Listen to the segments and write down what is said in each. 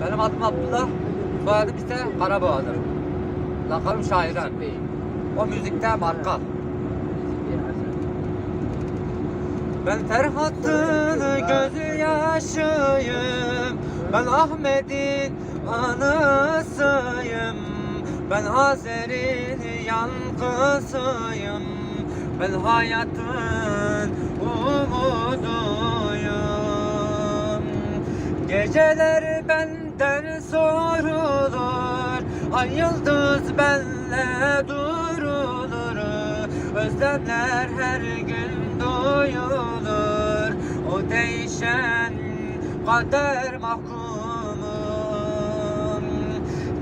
Benim adım Abdullah. Soyadım ise Karaboğa'dır. Lakabım Şahiran. O müzikte marka. Ben Ferhat'ın gözü yaşıyım Ben Ahmet'in anısıyım Ben Azer'in yankısıyım Ben hayatın umuduyum Geceler sorulur Ay yıldız benle durulur Özlemler her gün duyulur O değişen kader mahkumum.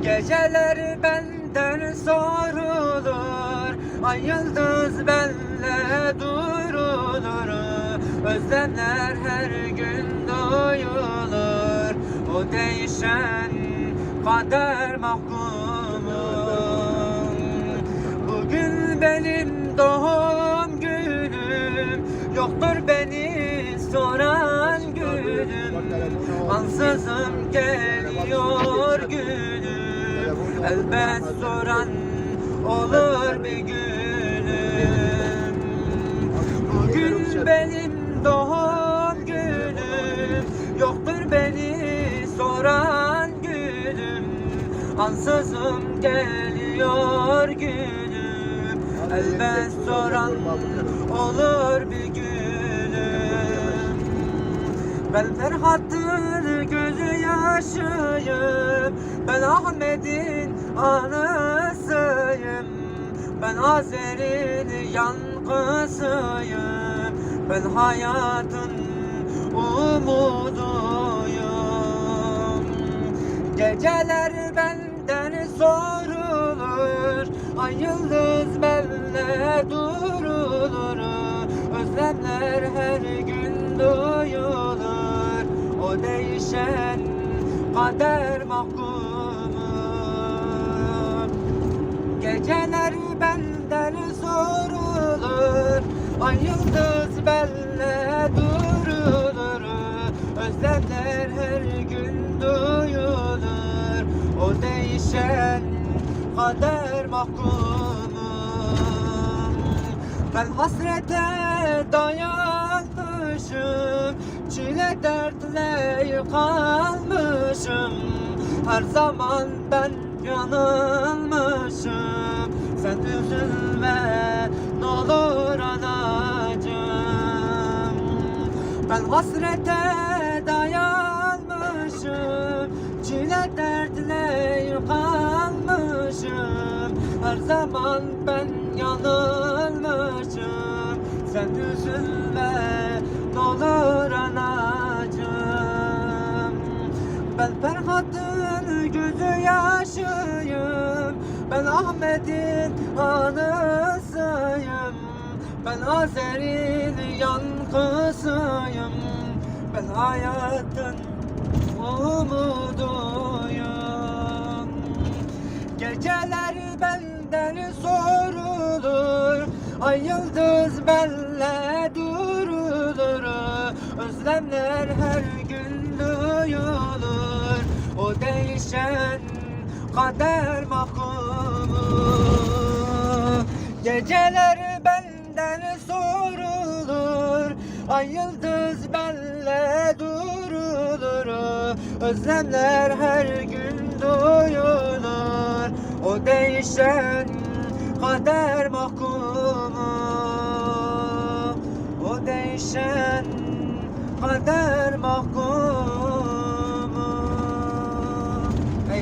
Geceler benden sorulur Ay yıldız benle durulur. Özlemler her gün duyulur O değişen kader mahkumum. Bugün benim doğum günüm. Yoktur beni soran günüm. Ansızın geliyor günüm. Elbet soran olur bir günüm Ansızın geliyor günüm Elbet soran olur bir günüm Ben Ferhat'ın gözü yaşıyım. Ben Ahmet'in anısıyım. Ben Azer'in yankısıyım. Ben hayatın umuduyum. Geceler benden sorulur Ay yıldız benle durulur. Özlemler her gün duyulur. O değişen kader mahkumu Geceler benden sorulur. Ay yıldız benle durulur. Özlemler her O değişen kader mahkumu Ben hasrete dayanmışım Çile dertle yıkanmışım. Her zaman ben yanılmışım. Sen üzülme ne olur anacığım. Ben hasrete dayanmışım Çile dertle yıkanmışım Her zaman ben yanılmışım. Sen üzülme ne olur anacığım. Ben Ferhat'ın gözü yaşıyım. Ben Ahmet'in anısıyım. Ben Azer'in yankısıyım. Ben hayatın Ay yıldız benle durulur Özlemler her gün duyulur. O değişen kader mahkumu Geceler benden sorulur Ay yıldız benle durulur. Özlemler her gün duyulur. O değişen kader mahkumu Değişen kader mahkumu